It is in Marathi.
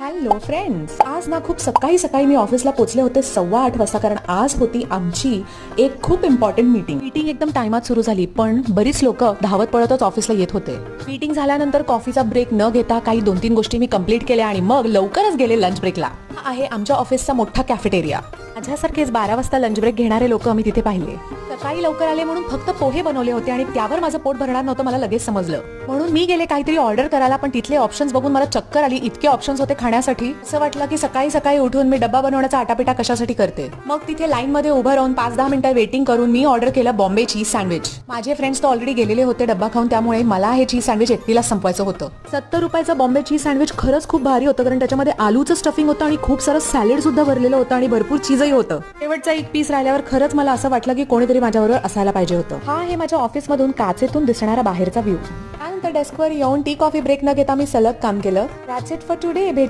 हॅलो फ्रेंड्स आज ना खूप सकाळी सकाळी मी ऑफिसला पोचले होते सव्वा आठ वाजता कारण आज होती आमची एक खूप इम्पॉर्टंट मीटिंग मीटिंग एकदम टायमात सुरू झाली पण बरीच लोक धावत पळतच ऑफिसला येत होते. मीटिंग झाल्यानंतर कॉफीचा ब्रेक न घेता काही दोन तीन गोष्टी मी कंप्लीट केल्या आणि मग लवकरच गेले लंच ब्रेकला हा आहे आमच्या ऑफिसचा मोठा कॅफेटेरिया. माझ्यासारखेच बारा वाजता लंच ब्रेक घेणारे लोक आम्ही तिथे पाहिले. सकाळी लवकर आले म्हणून फक्त पोहे बनवले होते आणि त्यावर माझं पोट भरणार नव्हतं मला लगेच समजलं. म्हणून मी गेले काहीतरी ऑर्डर करायला पण तिथले ऑप्शन्स बघून मला चक्कर आली इतके ऑप्शन्स होते खाण्यासाठी. असं वाटलं की सकाळी सकाळी उठून मी डब्बा बनवण्याचा आटापिटा कशासाठी करते. मग तिथे लाईन मध्ये उभं राहून पाच दहा मिनिटं वेटिंग करून मी ऑर्डर केलं बॉम्बे चीज सँडविच माझे फ्रेंड्स तर ऑलरेडी गेलेले होते डब्बा खाऊन त्यामुळे मला हे चीज सँडविच एकटीला संपवायचं होतं. सत्तर रुपयाचं बॉम्बे चीज सँडविच खरंच खूप भारी होतं कारण त्याच्यामध्ये आलूचं स्टफिंग होतं आणि खूप सारं सॅलेड सुद्धा भरलेलं होतं आणि भरपूर चीजही होतं. शेवटचा एक पीस राहिल्यावर खरंच मला असं वाटलं की कोणीतरी माझ्याबरोबर असायला पाहिजे होतं. हा हे माझ्या ऑफिसमधून काचेतून दिसणारा बाहेरचा व्ह्यू त्यानंतर डेस्कवर येऊन टी कॉफी ब्रेक न घेता मी सलग काम केलं. For today